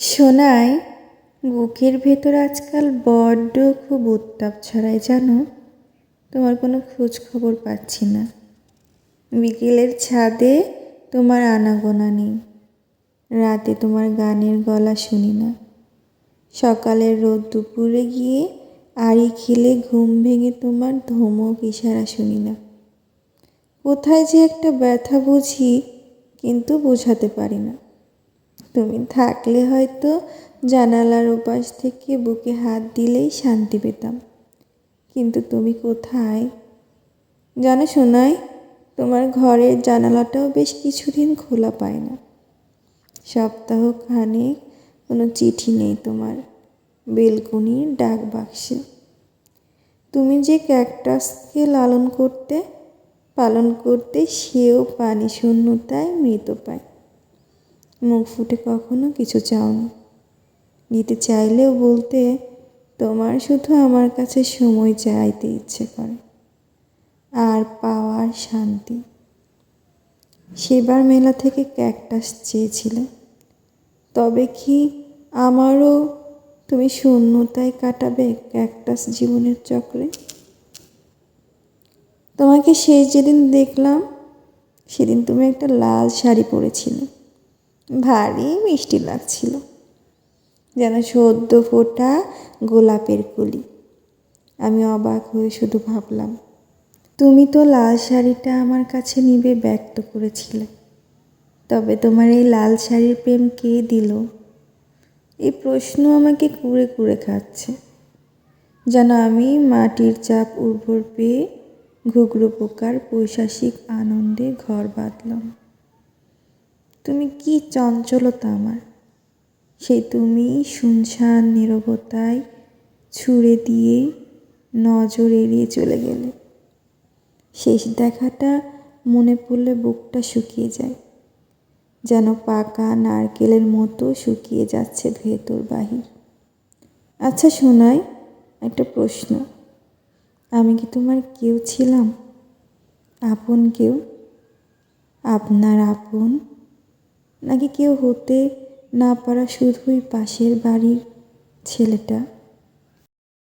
শোনাই বুকের ভেতর আজকাল বড্ড খুব উত্তাপ ছড়ায়, জানো? তোমার কোনো খোঁজ খবর পাচ্ছি না। বিকেলের ছাদে তোমার আনাগোনা নেই। রাতে তোমার গানের গলা শুনি না। সকালের রোদ দুপুরে গিয়ে আড়ি খেলে ঘুম ভেঙে তোমার ধমক ইশারা শুনি না। কোথায় যে একটা ব্যথা বুঝি, কিন্তু বোঝাতে পারি না। তুমি থাকলে হয়তো জানালার ওপাশ থেকে বুকে হাত দিলেই শান্তি পেতাম। কিন্তু তুমি কোথায়? জানো শোনাই তোমার ঘরের জানালাটাও বেশ কিছুদিন খোলা পায় না। সপ্তাহ খানেক কোনো চিঠি নেই তোমার, বেলকুনির ডাক বাক্সে। তুমি যে ক্যাকটাসকে লালন করতে, পালন করতে সেও পানি শূন্যতায় মৃত পায়। মুখ ফুটে কখনো কিছু চাওনি দিতে চাইলেও বলতে তোমার শুধু আমার কাছে সময় চাইতে ইচ্ছে করে। আর পাওয়ার শান্তি। সেবার মেলা থেকে ক্যাকটাস চেয়েছিলে। তবে কি আমারও তুমি শূন্যতায় কাটাবে ক্যাকটাস জীবনের চক্রে? তোমাকে শেষ যেদিন দেখলাম, সেদিন তুমি একটা লাল শাড়ি পরেছিলে। ভারী মিষ্টি লাগছিল। যেন সদ্য ফোটা গোলাপের কলি। আমি অবাক হয়ে শুধু ভাবলাম, তুমি তো লাল শাড়িটা আমার কাছে নিবে ব্যক্ত করেছিলে। তবে তোমার এই লাল শাড়ির প্রেম কে দিল? এই প্রশ্ন আমাকে কুড়ে কুড়ে খাচ্ছে। যেন আমি মাটির চাপ উর্বর পেয়ে ঘুঘরু পোকার পৈশাসিক আনন্দে ঘর বাঁধলাম। তুমি কি চঞ্চলতা আমার? সেই তুমি শুনশান নীরবতায় ছুঁড়ে দিয়ে নজর এড়িয়ে চলে গেলে। শেষ দেখাটা মনে পড়লে বুকটা শুকিয়ে যায়, যেন পাকা নারকেলের মতো শুকিয়ে যাচ্ছে ভেতর বাহির। আচ্ছা শোনাই একটা প্রশ্ন। আমি কি তোমার কেউ ছিলাম? আপন কেউ? আপনার আপন নাকি কেউ হতে না পারা শুধুই পাশের বাড়ির ছেলেটা?